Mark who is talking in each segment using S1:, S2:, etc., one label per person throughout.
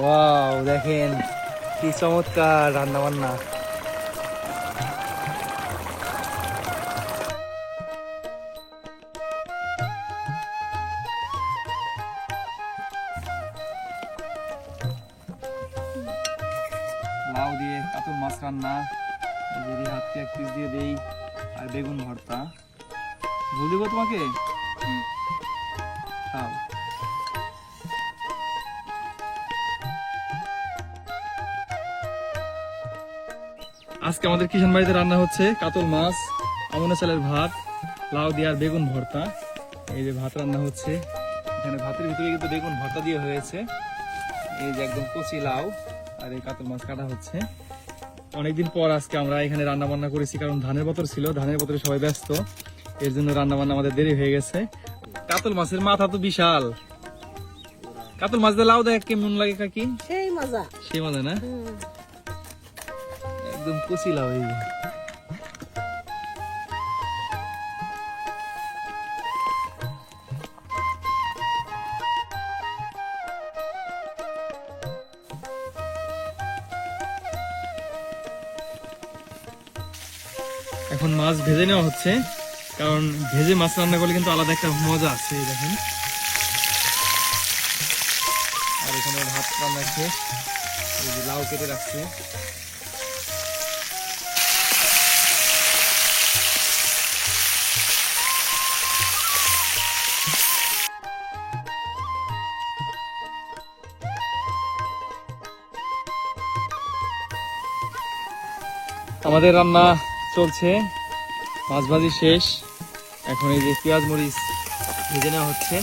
S1: Wow দেখেন, কি চমৎকার রান্না বান্না লাউ দিয়ে কাতল মাছ রান্না এই যে হাতকে এক পিস দিয়ে দেই, আর বেগুন ভর্তা। ঝোল দিব তোমাকে? খাও। আজকে আমাদের কিষান বাড়িতে রান্না হচ্ছে কাতল মাছ আমনা চালের ভাত লাউ দিয়ে আর বেগুন ভর্তা। এই যে ভাত রান্না হচ্ছে। এখানে ভাতের ভিতরে কিন্তু বেগুন ভর্তা দিয়ে হয়েছে। এই যে একদম কচি লাউ আর এই কাতল মাছ কাটা হচ্ছে। অনেকদিন পর আজকে আমরা এখানে রান্না বান্না করেছি কারণ ধানের বতর ছিল ধানের বতরে সবাই ব্যস্ত। এর জন্য রান্না বান্না আমাদের দেরি হয়ে গেছে। কাতল মাছের মাথা তো বিশাল। কাতল মাছ দিয়ে লাউ দেয় কেমন লাগে কাকি?
S2: সেই মজা।
S1: সেই মানে না? একদম কচি লাউ এই যে। এখন মাছ ভেজে নেওয়া হচ্ছে, কারণ ভেজে মাছ রান্না করলে কিন্তু আলাদা একটা মজা আছে দেখেন আর এখানে ভাত রান্না আছে লাউ কেটে রাখছে আমাদের রান্না চলছে। মাছ ভাজি শেষ। এখন এই যে পেঁয়াজ মরিচ ভেজে নেওয়া হচ্ছে।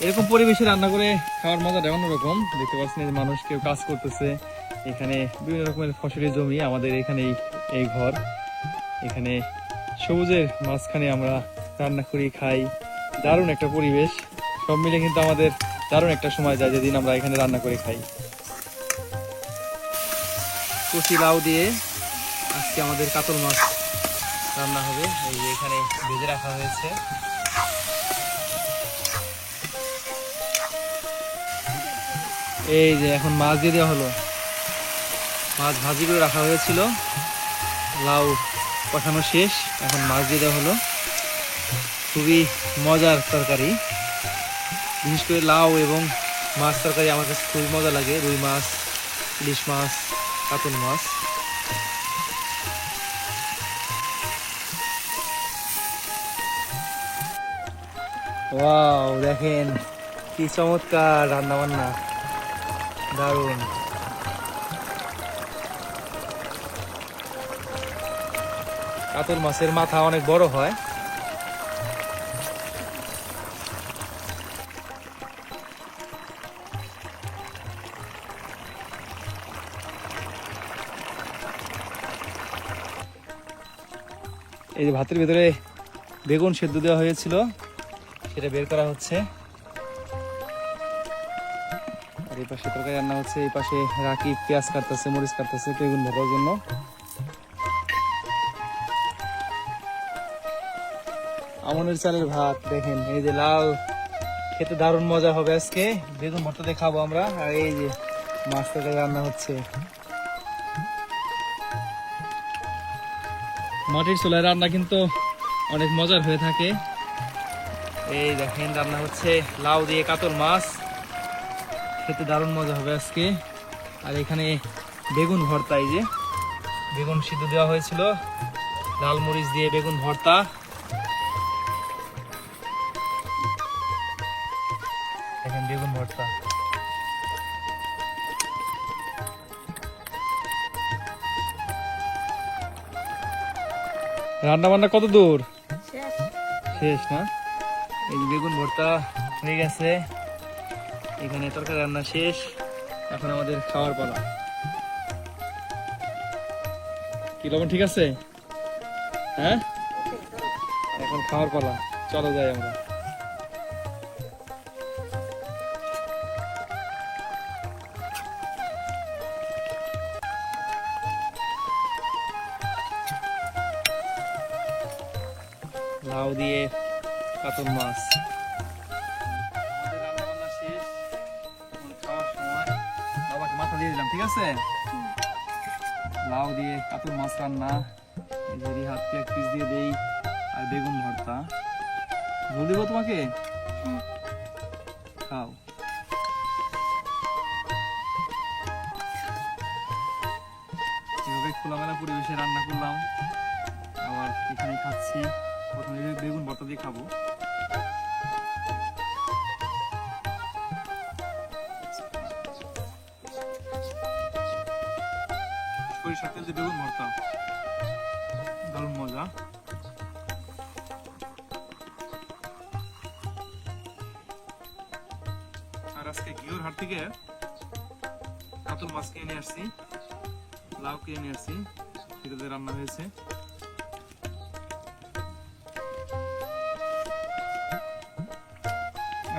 S1: এরকম পরিবেশে রান্না করে খাওয়ার মজাটা অন্যরকম। দেখতে পাচ্ছেন যে মানুষ কেউ কাজ করতেছে। এখানে বিভিন্ন রকমের ফসলের জমি আমাদের এখানে এই- ঘর। এখানে সবুজের মাঝখানে আমরা রান্না করি, খাই। দারুণ একটা পরিবেশ। সব মিলে কিন্তু আমাদের দারুণ একটা সময় যায় যেদিন আমরা এখানে রান্না করে খাই। কচি লাউ দিয়ে আজকে আমাদের কাতল মাছ রান্না হবে। এই যে এখানে ভেজে রাখা হয়েছে। এই যে এখন মাছ দিয়ে দেওয়া হলো। মাছ ভাজি করে রাখা হয়েছিল। লাউ কষানো শেষ। এখন মাছ দিয়ে দেওয়া হলো। খুবই মজার তরকারি। বিশেষ করে লাউ এবং মাছ তরকারি আমার কাছে খুবই মজা লাগে। রুই মাছ, ইলিশ মাছ কাতল মাছ। ওয়াও দেখেন কি চমৎকার রান্না বান্না দারুণ। কাতল মাছের মাথা অনেক বড় হয়। এই যে ভাতের ভিতরে বেগুন সেদ্ধ দেওয়া হয়েছিল, সেটা বের করা হচ্ছে। আর এই পাশে তরকারি রান্না হচ্ছে, এই পাশে রাকি পেঁয়াজ কাটতেছে, মরিচ কাটতেছে, বেগুন ভাজার জন্য। আমনের চালের ভাত, দেখেন, এই যে লাল, খেতে দারুণ মজা হবে আজকে। বেগুন ভর্তা খাব আমরা, আর এই যে মাছ তরকারি রান্না হচ্ছে। মাটির চুলায় রান্না কিন্তু অনেক মজার হয়ে থাকে। এই দেখেন, রান্না হচ্ছে লাউ দিয়ে কাতল মাছ। খেতে দারুণ মজা হবে আজকে। আর এখানে বেগুন ভর্তা, এই যে বেগুন সিদ্ধ দেওয়া হয়েছিল। লাল মরিচ দিয়ে বেগুন ভর্তা। দেখেন বেগুন ভর্তা। রান্না বান্না কত দূর?
S2: শেষ।
S1: না? এই বেগুন ভর্তা হয়ে গেছে। এখানে তরকারি রান্না শেষ। এখন আমাদের খাওয়ার পালা। কি রকম ঠিক আছে? হ্যাঁ? এখন খাওয়ার পালা। চলো যাই আমরা। লাউ দিয়ে কাতল মাছ। ঠিক আছে লাউ দিয়ে কাতল মাছ রান্না। হাতকে পিস দিয়ে আর বেগুন দেবো তোমাকে? হ্যাঁ। খাও। খোলামেলা পরিবেশে রান্না করলাম। আবার এখানে খাচ্ছি। প্রথমে বেগুন ভর্তা দিয়ে খাব। সরিষার তেল দিয়ে বেগুন ভর্তা। দারুণ মজা। আর আজকে ঘিওর হাট থেকে কাতল মাছ কিনে নিয়ে আসছি, লাউ কিনে আসছি এটাতে রান্না হয়েছে।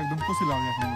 S1: একদম লাউ এখন।